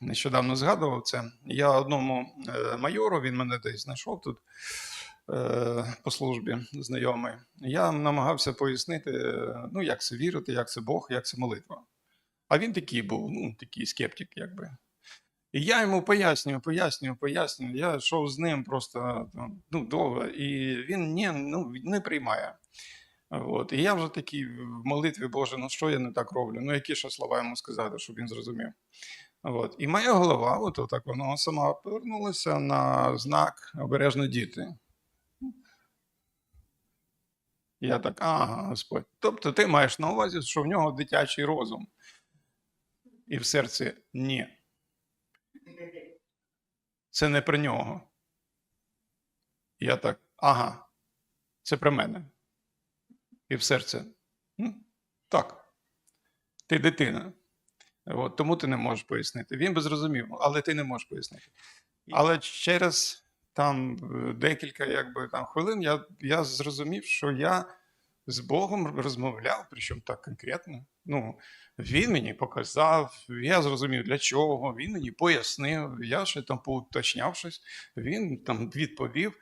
нещодавно згадував це. Я одному е, майору, він мене десь знайшов тут е, по службі, знайомий. Я намагався пояснити, е, ну, як це вірити, як це Бог, як це молитва. А він такий був, ну, такий скептик, якби. І я йому пояснюю, пояснюю, пояснюю. Я йшов з ним просто ну, довго, і він ні, ну, не приймає. От. І я вже такий в молитві, Боже, ну що я не так роблю? Ну, які ще слова йому сказати, щоб він зрозумів. От. І моя голова, от так вона сама повернулася на знак обережно діти. Я так, ага, Господь. Тобто ти маєш на увазі, що в нього дитячий розум. І в серці ні. Це не про нього. Я так, ага, це про мене. І в серце. Так. Ти дитина. От, тому ти не можеш пояснити. Він би зрозумів, але ти не можеш пояснити. Але через там е, декілька якби, там, хвилин я, я зрозумів, що я з Богом розмовляв, причому так конкретно. Ну, він мені показав, я зрозумів для чого, він мені пояснив, я ще там поуточняв щось, він там відповів.